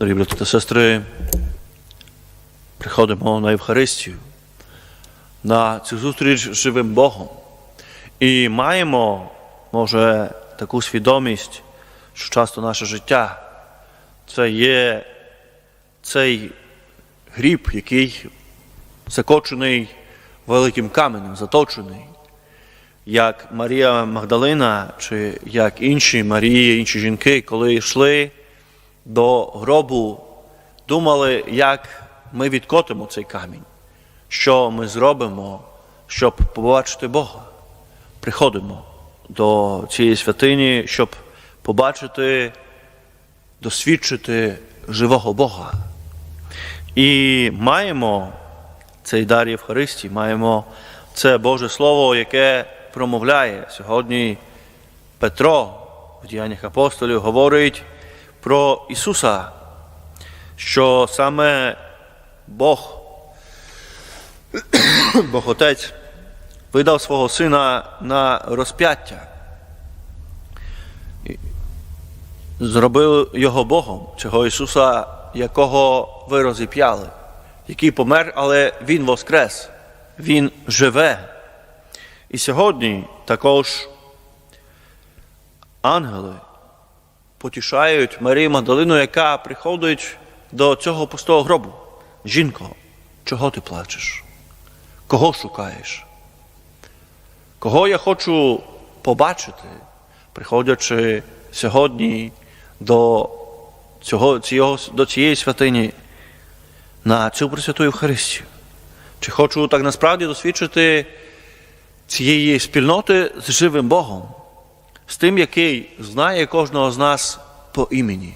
Дорогі брати та сестри, приходимо на Євхаристію, на цю зустріч з живим Богом. І маємо, може, таку свідомість, що часто наше життя це є цей гріб, який закочений великим каменем, заточений. Як Марія Магдалина, чи як інші Марії, інші жінки, коли йшли до гробу, думали, як ми відкотимо цей камінь, що ми зробимо, щоб побачити Бога. Приходимо до цієї святині, щоб побачити, досвідчити живого Бога. І маємо цей дар Євхаристії, маємо це Боже Слово, яке промовляє сьогодні Петро в діяннях апостолів говорить про Ісуса, що саме Бог, Бог Отець, видав свого Сина на розп'яття. Зробив його Богом, цього Ісуса, якого ви розіп'яли, який помер, але Він воскрес, Він живе. І сьогодні також ангели потішають Марію Магдалину, яка приходить до цього пустого гробу. Жінко, чого ти плачеш? Кого шукаєш? Кого я хочу побачити, приходячи сьогодні до, цього, цього, до цієї святині на цю Пресвяту Євхаристію? Чи хочу так насправді досвідчити цієї спільноти з живим Богом, з тим, який знає кожного з нас по імені,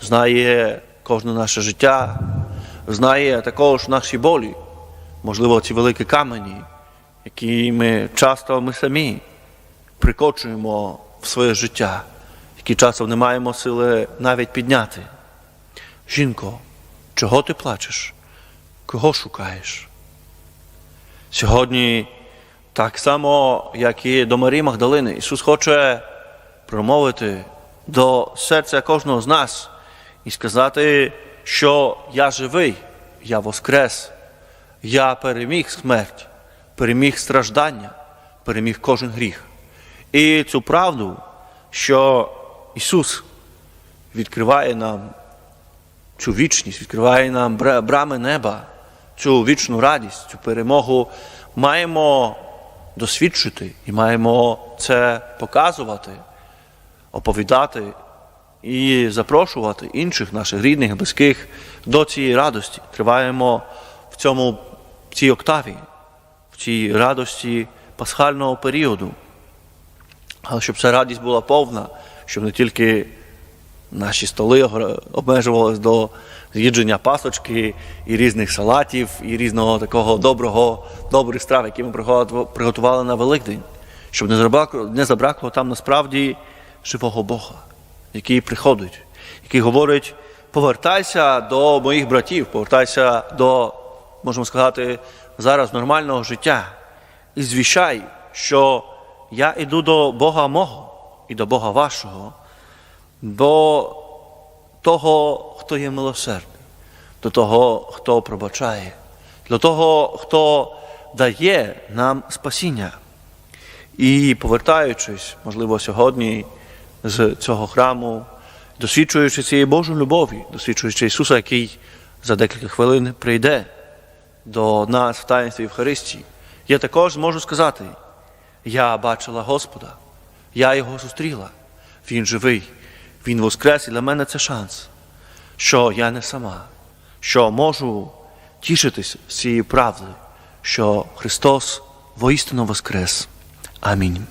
знає кожне наше життя, знає також наші болі, можливо, ці великі камені, які ми часто ми самі прикочуємо в своє життя, які часом не маємо сили навіть підняти. Жінко, чого ти плачеш? Кого шукаєш? Сьогодні, так само, як і до Марії Магдалини, Ісус хоче промовити до серця кожного з нас і сказати, що я живий, я воскрес, я переміг смерть, переміг страждання, переміг кожен гріх. І цю правду, що Ісус відкриває нам цю вічність, відкриває нам брами неба, цю вічну радість, цю перемогу маємо досвідчити і маємо це показувати, оповідати і запрошувати інших наших рідних, близьких до цієї радості. Триваємо в цьому в цій октаві, в цій радості пасхального періоду. Але щоб ця радість була повна, щоб не тільки наші столи обмежувались до з'їдження пасочки і різних салатів, і різного такого доброго, добрих страв, які ми приготували на Великдень, щоб не забракло, не забракло там насправді живого Бога, який приходить, який говорить: повертайся до моїх братів, повертайся до, можемо сказати, зараз нормального життя і звіщай, що я йду до Бога мого і до Бога вашого до того, хто є милосердний, до того, хто пробачає, до того, хто дає нам спасіння. І повертаючись, можливо, сьогодні з цього храму, досвідчуючи цієї Божої любові, досвідчуючи Ісуса, який за декілька хвилин прийде до нас в таїнстві Євхаристії, я також можу сказати: я бачила Господа, я його зустріла, Він живий, Він воскрес, і для мене це шанс, що я не сама, що можу тішитись з правдою, що Христос воістину воскрес. Амінь.